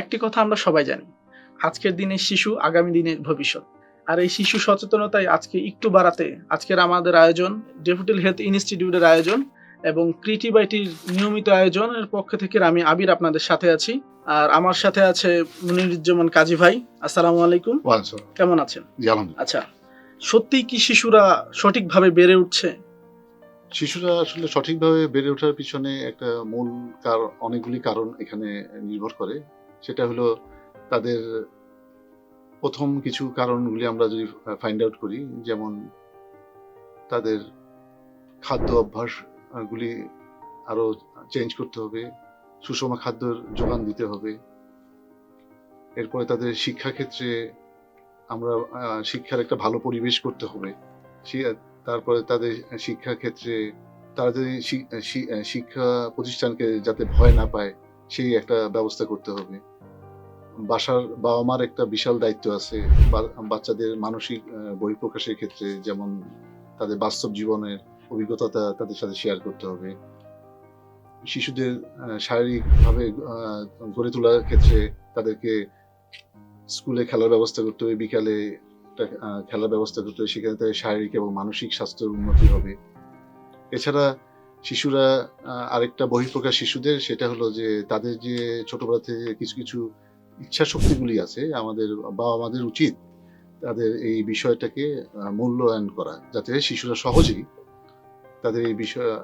একটি কথা আমরা সবাই জানি আজকের দিনে শিশু আগামী দিনের ভবিষ্যৎ। আর এই শিশু সচেতনতায় আজকে একটু বাড়াতে আজকের আমাদের আয়োজন ডেফুটিল হেলথ ইনস্টিটিউটের আয়োজন এবং ক্রিটিবাইটির নিয়মিত আয়োজনের পক্ষ থেকে আমি আবির আপনাদের সাথে আছি। আর আমার সাথে আছে মুনিরুজ্জামান কাজী ভাই। আসসালামু আলাইকুম। কেমন আছেন? আচ্ছা সত্যিই কি শিশুরা সঠিকভাবে বেড়ে উঠছে? শিশুরা আসলে সঠিকভাবে বেড়ে ওঠার পিছনে একটা মূল কার অনেকগুলি কারণ এখানে নির্ভর করে। সেটা হলো তাদের প্রথম কিছু কারণগুলি আমরা যদি ফাইন্ড আউট করি যেমন তাদের খাদ্য অভ্যাস আহ, গুলি আরও চেঞ্জ করতে হবে সুষম খাদ্যর যোগান দিতে হবে। এরপরে তাদের শিক্ষাক্ষেত্রে আমরা শিক্ষার একটা ভালো পরিবেশ করতে হবে। তারপরে তাদের শিক্ষা ক্ষেত্রে তারা যদি শিক্ষা প্রতিষ্ঠানকে যাতে ভয় না পায় সেই একটা ব্যবস্থা করতে হবে। বাসার বাবা মার একটা বিশাল দায়িত্ব আছে বাচ্চাদের মানসিক বহিঃপ্রকাশের ক্ষেত্রে, যেমন তাদের বাস্তব জীবনের অভিজ্ঞতা তাদের সাথে শেয়ার করতে হবে। শিশুদের শারীরিকভাবে গড়ে তোলার ক্ষেত্রে তাদেরকে স্কুলে খেলার ব্যবস্থা করতে হবে, বিকালে একটা খেলার ব্যবস্থা করতে হবে, সেখানে তাদের শারীরিক এবং মানসিক স্বাস্থ্যের উন্নতি হবে। এছাড়া শিশুরা আরেকটা বহিঃপ্রকাশ শিশুদের সেটা হলো যে তাদের যে ছোটবেলা থেকে কিছু কিছু ইচ্ছা শক্তিগুলি আছে আমাদের বাবা মাদের উচিত তাদের এই বিষয়টাকে মূল্যায়ন করা যাতে শিশুরা সহজেই তাদের এই বিষয়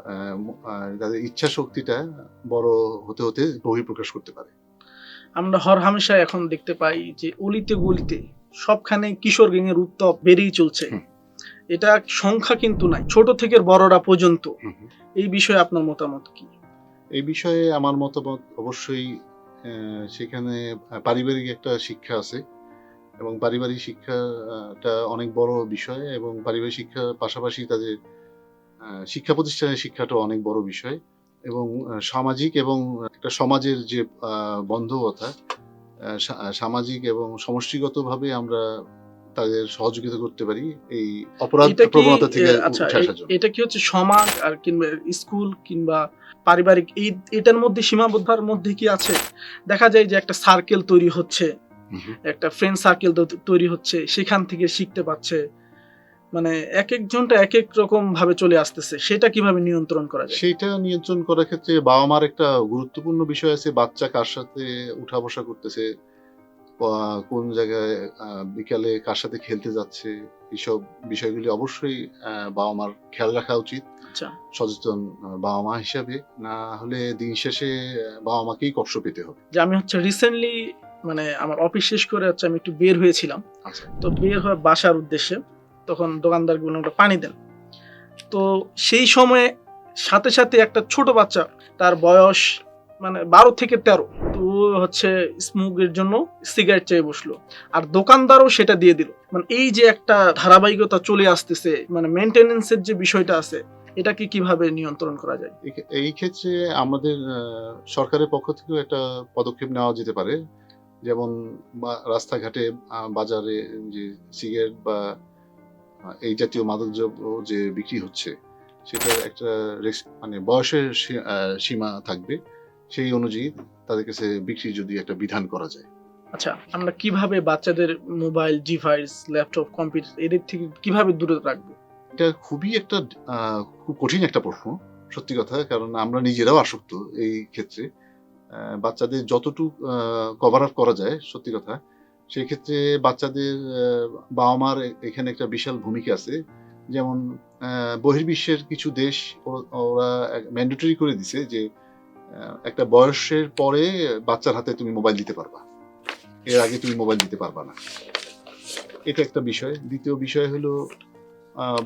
তাদের ইচ্ছা শক্তিটা বড় হতে হতে বহিঃপ্রকাশ করতে পারে আমরা হর হামেশা এখন দেখতে পাই যে অলিতে গলিতে সবখানে কিশোর গ্যাংয়ের উত্তপ বেড়েই চলছে। এটা সংখ্যা কিন্তু নাই ছোট থেকে বড়রা পর্যন্ত। এই বিষয়ে আপনার মতামত কি? এই বিষয়ে আমার মতামত অবশ্যই সেখানে পারিবারিক একটা শিক্ষা আছে এবং পারিবারিক শিক্ষাটা অনেক বড় বিষয় এবং পারিবারিক শিক্ষার পাশাপাশি তাদের শিক্ষা প্রতিষ্ঠানের শিক্ষাটা অনেক বড় বিষয় এবং সামাজিক এবং একটা সমাজের যে বন্ধকতা সামাজিক এবং সমষ্টিগতভাবে আমরা তাদের সহযোগিতা করতে পারি এই অপরাধ প্রবণতা থেকে আচ্ছা এটা কি হচ্ছে সমাজ আর কিংবা স্কুল কিংবা পারিবারিক এই এটার মধ্যে সীমাবদ্ধতার মধ্যে কি আছে? দেখা যায় যে একটা সার্কেল তৈরি হচ্ছে। একটা ফ্রেন্ড সার্কেল তৈরি হচ্ছে সেখান থেকে শিখতে পাচ্ছে মানে এক একজনটা এক এক রকম ভাবে চলে আসতেছে সেটা কীভাবে নিয়ন্ত্রণ করা যায়? সেইটা নিয়ন্ত্রণ করার ক্ষেত্রে বাবা মার একটা গুরুত্বপূর্ণ বিষয় আছে বাচ্চা কার সাথে উঠা বসা করতেছে কোন জায়গায় বিকালে কার সাথে খেলতে যাচ্ছে এইসব বিষয়গুলি অবশ্যই বাবা মার খেয়াল রাখা উচিত। আচ্ছা। সচেতন বাবা মা হিসাবে। না হলে দিন শেষে বাবা মাকেই কষ্ট পেতে হবে। যে আমি হচ্ছে রিসেন্টলি মানে আমার অফিস শেষ করে হচ্ছে আমি একটু বের হয়েছিলাম। আচ্ছা। তো বের হয়ে বাসার উদ্দেশ্যে তখন দোকানদারগুলো একটা পানি দেন। তো সেই সময়ে সাথে সাথে একটা ছোট বাচ্চা তার বয়স মানে বারো থেকে তেরো। তো হচ্ছে স্মোকের জন্য সিগারেট চেয়ে বসল। আর দোকানদারও সেটা দিয়ে দিল। মানে এই যে একটা ধারাবাহিকতা চলে আসতেছে মানে মেনটেনেন্সের যে বিষয়টা আছে, এটাকে কীভাবে নিয়ন্ত্রণ করা যায়? এই- ক্ষেত্রে আমাদের সরকারের পক্ষ থেকেও একটা পদক্ষেপ নেওয়া যেতে পারে। যেমন রাস্তাঘাটে বাজারে যে সিগারেট বা এই জাতীয় মাদকদ্রব্য যে বিক্রি হচ্ছে, সেটার একটা মানে বয়সের সীমা থাকবে। সেই অনুযায়ী তাদের কাছে বিক্রি যদি একটা বিধান করা যায়। আচ্ছা আমরা কীভাবে বাচ্চাদের মোবাইল ডিভাইস ল্যাপটপ কম্পিউটার এদের থেকে কীভাবে দূরে রাখব? এটা খুবই একটা খুব কঠিন একটা প্রশ্ন সত্যি কথা কারণ আমরা নিজেরাও আসক্ত এই ক্ষেত্রে। বাচ্চাদের যতটুকু কভার আপ করা যায় সত্যি কথা সেই ক্ষেত্রে বাচ্চাদের বাবা মার এখানে একটা বিশাল ভূমিকা আছে। যেমন বহির্বিশ্বের কিছু দেশ ওরা ম্যান্ডেটরি করে দিছে যে একটা বয়সের পরে বাচ্চার হাতে তুমি মোবাইল দিতে পারবা। এর আগে তুমি মোবাইল দিতে পারবা না। এটা একটা বিষয়। দ্বিতীয় বিষয় হলো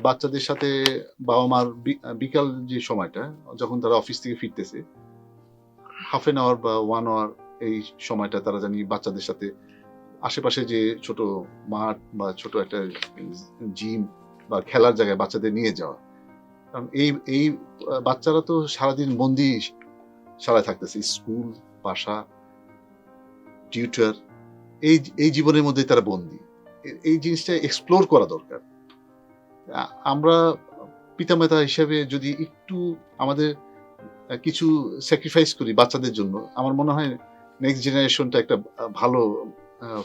বাচ্চাদের সাথে বাবা মার বিকাল যে সময়টা, যখন তারা অফিস থেকে ফিরতেছে হাফ এন আওয়ার বা ওয়ান আওয়ার এই সময়টা তারা জানি বাচ্চাদের সাথে আশেপাশে যে ছোট মাঠ বা ছোট একটা জিম বা খেলার জায়গায় বাচ্চাদের নিয়ে যাওয়া। কারণ এই এই বাচ্চারা তো সারাদিন বন্দি সারায় থাকতেছে, স্কুল, বাসা টিউটার এই এই জীবনের মধ্যে তারা বন্দি এই জিনিসটা এক্সপ্লোর করা দরকার আমরা পিতামাতা হিসাবে যদি একটু আমাদের কিছু স্যাক্রিফাইস করি বাচ্চাদের জন্য, আমার মনে হয় নেক্সট জেনারেশনটা একটা ভালো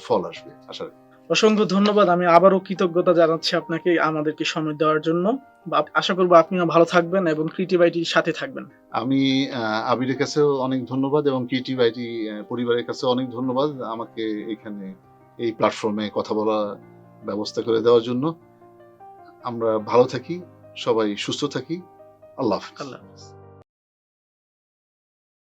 ফল আসবে, আশা রাখি। অসংখ্য ধন্যবাদ। আমি আবারও কৃতজ্ঞতা জানাচ্ছি আপনাকে আমাদেরকে সময় দেওয়ার জন্য। আশা করব আপনিও ভালো থাকবেন এবং ক্রিয়েটিভ আইটির সাথে থাকবেন। আমি আবিরের কাছেও অনেক ধন্যবাদ এবং ক্রিয়েটিভ আইটি পরিবারের কাছে অনেক ধন্যবাদ আমাকে এখানে এই প্ল্যাটফর্মে কথা বলার ব্যবস্থা করে দেওয়ার জন্য। আমরা ভালো থাকি সবাই সুস্থ থাকি। আল্লাহ হাফিজ। আল্লাহ হাফেজ।